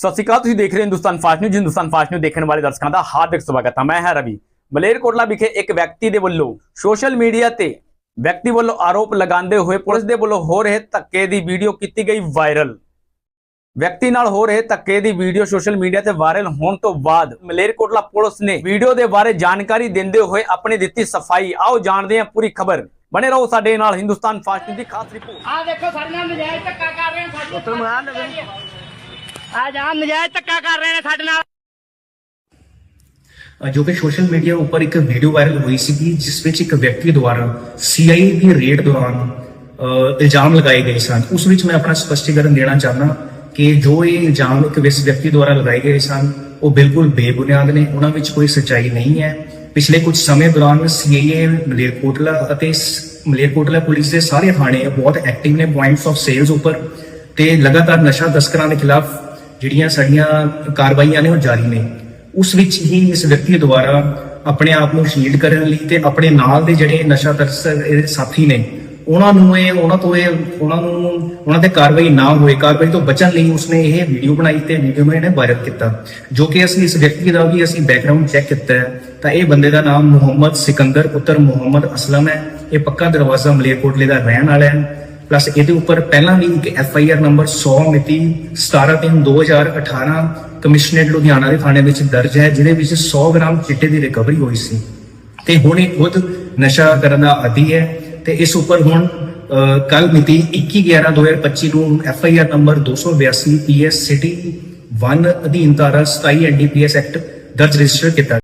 ਸਤਿ ਸ਼੍ਰੀ ਅਕਾਲ ਤੁਸੀਂ ਦੇਖ ਰਹੇ ਹੋ Hindustan Fast News. Hindustan Fast News ਦੇਖਣ ਵਾਲੇ ਦਰਸ਼ਕਾਂ ਦਾ ਹਾਰਦਿਕ ਸਵਾਗਤ ਹੈ। ਮੈਂ ਹਾਂ ਰਵੀ। ਮਲੇਰਕੋਟਲਾ ਵਿਖੇ ਇੱਕ ਵਿਅਕਤੀ ਦੇ ਵੱਲੋਂ ਸੋਸ਼ਲ ਮੀਡੀਆ ਤੇ ਵਿਅਕਤੀ ਵੱਲੋਂ ਆਰੋਪ ਲਗਾਉਂਦੇ ਹੋਏ ਪੁਲਿਸ ਦੇ ਵੱਲੋਂ ਹੋ ਰਹੇ ਧੱਕੇ ਦੀ ਵੀਡੀਓ ਕੀਤੀ ਗਈ ਵਾਇਰਲ। ਵਿਅਕਤੀ ਨਾਲ ਹੋ ਰਹੇ ਧੱਕੇ ਦੀ ਵੀਡੀਓ ਸੋਸ਼ਲ ਮੀਡੀਆ ਤੇ ਵਾਇਰਲ ਹੋਣ ਤੋਂ ਬਾਅਦ ਮਲੇਰਕੋਟਲਾ ਪੁਲਿਸ ਨੇ ਵੀਡੀਓ ਦੇ ਬਾਰੇ ਜਾਣਕਾਰੀ ਦਿੰਦੇ ਹੋਏ ਆਪਣੀ ਦਿੱਤੀ ਸਫ਼ਾਈ। ਆਓ ਜਾਣਦੇ ਹਾਂ ਪੂਰੀ ਖਬਰ। ਬਣੇ ਰਹੋ ਸਾਡੇ ਨਾਲ ਹਿੰਦੁਸਤਾਨ ਫਾਸਟ ਦੀ ਖਾਸ ਰਿਪੋਰਟ। ਆ ਦੇਖੋ ਸਾਡੇ ਨਾਲ ਨਜਾਇਜ਼ ਧੱਕਾ ਕਰ ਰਹੇ ਨੇ ਸਾਡੇ ਉੱਤਰ ਮੰਗਾ ਲਵੇ। ਆ ਜਾ ਨਜਾਇਜ਼ ਧੱਕਾ ਕਰ ਰਹੇ ਨੇ ਸਾਡੇ ਨਾਲ ਜੋ ਕਿ ਸੋਸ਼ਲ ਮੀਡੀਆ ਉੱਪਰ ਇੱਕ ਵੀਡੀਓ ਵਾਇਰਲ ਹੋਈ ਸੀਗੀ ਜਿਸ ਵਿੱਚ ਇੱਕ ਵਿਅਕਤੀ ਦੁਆਰਾ ਸੀਆਈਏ ਦੀ ਰੇਡ ਦੌਰਾਨ ਇਲਜ਼ਾਮ ਲਗਾਏ ਗਏ ਸਨ ਉਸ ਵਿੱਚ ਮੈਂ ਆਪਣਾ ਸਪਸ਼ਟੀਕਰਨ ਦੇਣਾ ਚਾਹੁੰਦਾ ਕਿ ਜੋ ਇਹ ਇਲਜ਼ਾਮ ਇੱਕ ਵਿਅਕਤੀ ਦੁਆਰਾ ਲਗਾਏ ਗਏ ਸਨ ਉਹ ਬਿਲਕੁਲ ਬੇਬੁਨਿਆਦ ਨੇ ਉਹਨਾਂ ਵਿੱਚ ਕੋਈ ਸੱਚਾਈ ਨਹੀਂ ਹੈ ਪਿਛਲੇ ਕੁਝ ਸਮੇਂ ਦੌਰਾਨ ਸੀਆਈਏ ਮਲੇਰਕੋਟਲਾ ਅਤੇ ਮਲੇਰਕੋਟਲਾ ਪੁਲਿਸ ਦੇ ਸਾਰੇ ਥਾਣੇ ਬਹੁਤ ਐਕਟਿਵ ਨੇ ਪੁਆਇੰਟਸ ਆਫ ਸੇਲਸ ਉੱਪਰ ਤੇ ਲਗਾਤਾਰ ਨਸ਼ਾ ਤਸਕਰਾਂ ਦੇ ਖਿਲਾਫ ਜਿਹੜੀਆਂ ਸਾਡੀਆਂ ਕਾਰਵਾਈਆਂ ਨੇ ਉਹ ਜਾਰੀ ਨੇ। ਉਸ ਵਿੱਚ ਹੀ ਇਸ ਵਿਅਕਤੀ ਦੁਆਰਾ ਆਪਣੇ ਆਪ ਨੂੰ ਸ਼ੀਲਡ ਕਰਨ ਲਈ ਤੇ ਆਪਣੇ ਨਾਲ ਦੇ ਜਿਹੜੇ ਨਸ਼ਾ ਤਰਸ ਇਹਦੇ ਸਾਥੀ ਨੇ, ਉਹਨਾਂ ਨੂੰ ਇਹ, ਉਹਨਾਂ ਤੋਂ ਇਹ, ਉਹਨਾਂ ਨੂੰ, ਉਹਨਾਂ ਤੇ ਕਾਰਵਾਈ ਨਾ ਹੋਏ, ਕਾਰਵਾਈ ਤੋਂ ਬਚਣ ਲਈ ਉਸਨੇ ਇਹ ਵੀਡੀਓ ਬਣਾਈ ਤੇ ਵੀਡੀਓ ਨੂੰ ਇਹਨੇ ਵਾਇਰਲ ਕੀਤਾ, ਜੋ ਕਿ ਅਸੀਂ ਇਸ ਵਿਅਕਤੀ ਦਾ ਵੀ ਅਸੀਂ ਬੈਕਗ੍ਰਾਉਂਡ ਚੈੱਕ ਕੀਤਾ ਹੈ। ਤਾਂ ਇਹ ਬੰਦੇ ਦਾ ਨਾਮ ਮੁਹੰਮਦ ਸਿਕੰਦਰ, ਪੁੱਤਰ ਮੁਹੰਮਦ ਅਸਲਮ ਹੈ। ਇਹ ਪੱਕਾ ਦਰਵਾਜ਼ਾ ਮਲੇਰਕੋਟਲੇ ਦਾ ਰਹਿਣ ਵਾਲਾ ਹੈ। ਪਲੱਸ ਇਹਦੇ ਉੱਪਰ ਪਹਿਲਾਂ ਵੀ ਇੱਕ ਐਫ ਆਈ ਆਰ ਨੰਬਰ 100 ਮਿਤੀ 17 3 2018 ਕਮਿਸ਼ਨਰੇਟ ਲੁਧਿਆਣਾ ਦੇ ਥਾਣੇ ਵਿੱਚ ਦਰਜ ਹੈ, ਜਿਹਦੇ ਵਿੱਚ 100 ਗ੍ਰਾਮ ਚਿੱਟੇ ਦੀ ਰਿਕਵਰੀ ਹੋਈ ਸੀ। ਤੇ ਹੁਣ ਇਹ ਖੁਦ ਨਸ਼ਾ ਕਰਨ ਦਾ ਆਦੀ ਹੈ ਤੇ ਇਸ ਉੱਪਰ ਹੁਣ ਕੱਲ ਮਿਤੀ 21 11 2025 ਨੂੰ F I R number 282 PS city 1 ਅਧੀਨ ਧਾਰਾ 27 ਐਨਡੀਪੀਐਸ ਐਕਟ ਦਰਜ ਰਜਿਸਟਰ ਕੀਤਾ